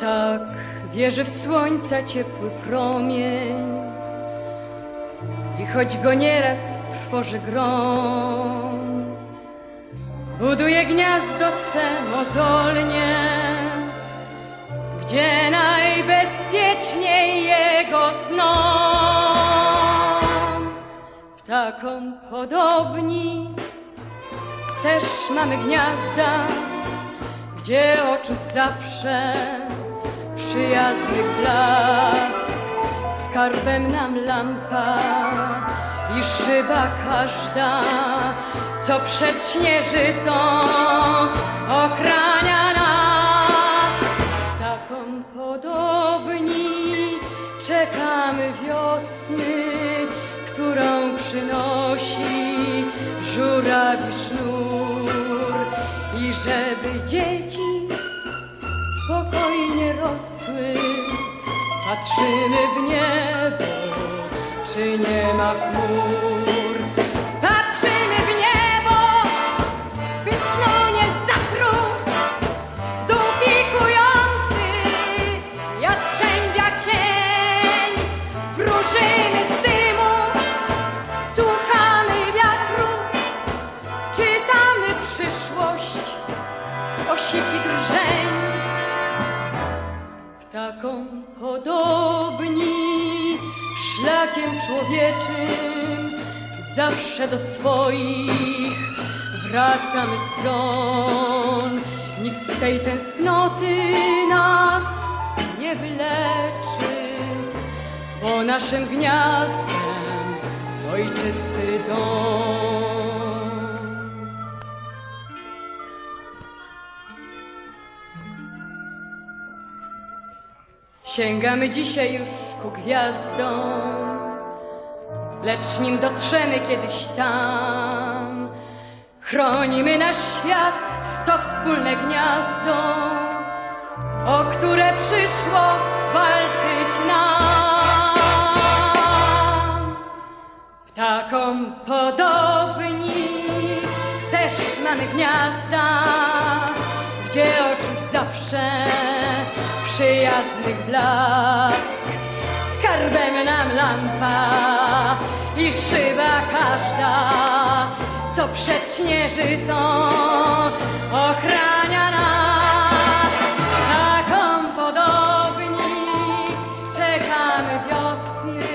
Ptak wierzy w słońca ciepły promień i choć go nieraz trwoży grom, buduje gniazdo swe mozolnie, gdzie najbezpieczniej jego snom. Ptakom podobni też mamy gniazda, gdzie oczu zawsze przyjazny blask. Skarbem nam lampa i szyba każda, co przed śnieżycą ochrania nas. Taką podobni czekamy wiosny, którą przynosi żurawi sznur i żeby dzieci spokojnie rosły, patrzymy w niebo, czy nie ma chmur. Patrzymy w niebo, by snu nie zatruł dół pikujący jastrzębia cień. Wróżymy z dymu, słuchamy wiatru, czytamy przyszłość z osiki. Ptakom podobni szlakiem człowieczym zawsze do swoich wracamy stron. Nikt z tej tęsknoty nas nie wyleczy, bo naszym gniazdem ojczysty dom. Sięgamy dzisiaj już ku gwiazdom, lecz nim dotrzemy kiedyś tam, chronimy nasz świat, to wspólne gniazdo, o które przyszło walczyć nam. Ptakom podobni też mamy gniazda, gdzie oczu zawsze przyjaznych blask. Skarbem nam lampa i szyba każda, co przed śnieżycą ochrania nas. Taką podobni czekamy wiosny,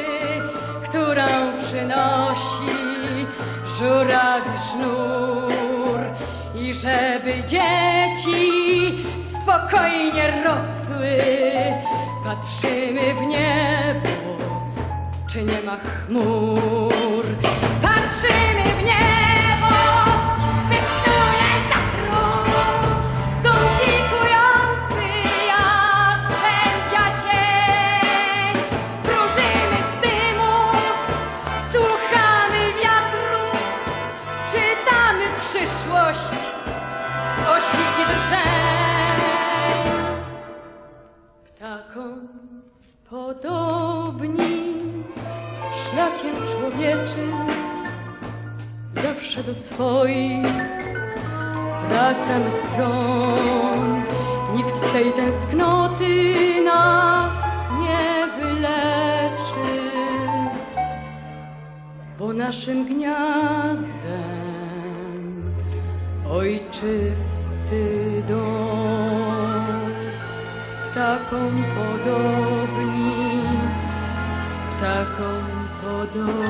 którą przynosi żurawi sznur. I żeby dzieci spokojnie rosły, patrzymy w niebo, czy nie ma chmur. Patrzymy w niebo, szlakiem człowieczym zawsze do swoich wracamy stron. Nikt z tej tęsknoty nas nie wyleczy, bo naszym gniazdem ojczysty dom. Ptakom podobni, ptakom podobni.